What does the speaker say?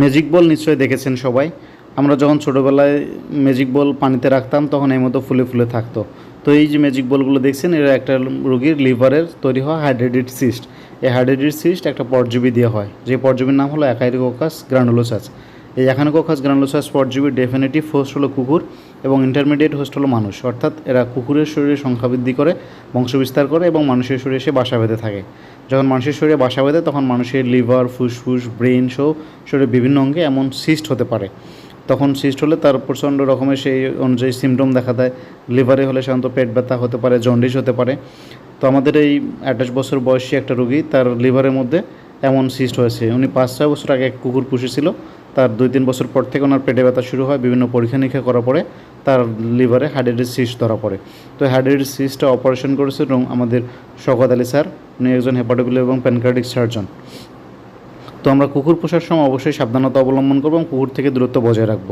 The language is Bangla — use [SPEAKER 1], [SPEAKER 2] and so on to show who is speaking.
[SPEAKER 1] ম্যাজিক বল নিশ্চয়ই দেখেছেন সবাই। আমরা যখন ছোটোবেলায় ম্যাজিক বল পানিতে রাখতাম, তখন এই মতো ফুলে ফুলে থাকতো। তো এই যে ম্যাজিক বলগুলো দেখছেন, এরা একটা রোগীর লিভারের তৈরি হওয়া হাইড্রেটেড সিস্ট। এই হাইড্রেটেড সিস্ট একটা পরজীবী দিয়ে হয়। যে পরজীবীর নাম হলো অ্যাকাইরিকোকাস গ্রানুলোসাস এই অ্যাকানোকোকাস গ্রানুলোসাস পরজীবীর ডেফিনেটিভ হোস্ট হলো কুকুর এবং ইন্টারমিডিয়েট হোস্ট হলো মানুষ। অর্থাৎ এরা কুকুরের শরীরে সংখ্যা বৃদ্ধি করে বংশবিস্তার করে এবং মানুষের শরীরে এসে বাসা বেঁধে থাকে। যখন মানুষের শরীরে বাসা বেঁধে, তখন মানুষের লিভার ফুসফুস ব্রেন সহ শরীরের বিভিন্ন অঙ্গে এমন সিস্ট হতে পারে। তখন সিস্ট হলে তার প্রচণ্ড রকমের সেই অনুযায়ী সিমটম দেখা দেয়। লিভারে হলে সাধারণত পেট ব্যথা হতে পারে জন্ডিস হতে পারে। তো আমাদের এই আঠাশ বছর বয়সী একটা রুগী, তার লিভারের মধ্যে এমন সিস্ট হয়েছে। উনি পাঁচ ছয় বছর আগে এক কুকুর পুষেছিল। তার দুই তিন বছর পর থেকে ওনার পেটে ব্যথা শুরু হয়, বিভিন্ন পরীক্ষা নিরীক্ষা করার পরে তার লিভারে হার্টের সিস্ট ধরা পড়ে। তো হার্টের সিস্টটা অপারেশন করেছে এবং আমাদের শওকত আলী স্যার, উনি একজন হেপাটোবিল এবং প্যানক্রাটিক সার্জন তো আমরা কুকুর পোষার সময় অবশ্যই সাবধানতা অবলম্বন করব এবং কুকুর থেকে দূরত্ব বজায় রাখব।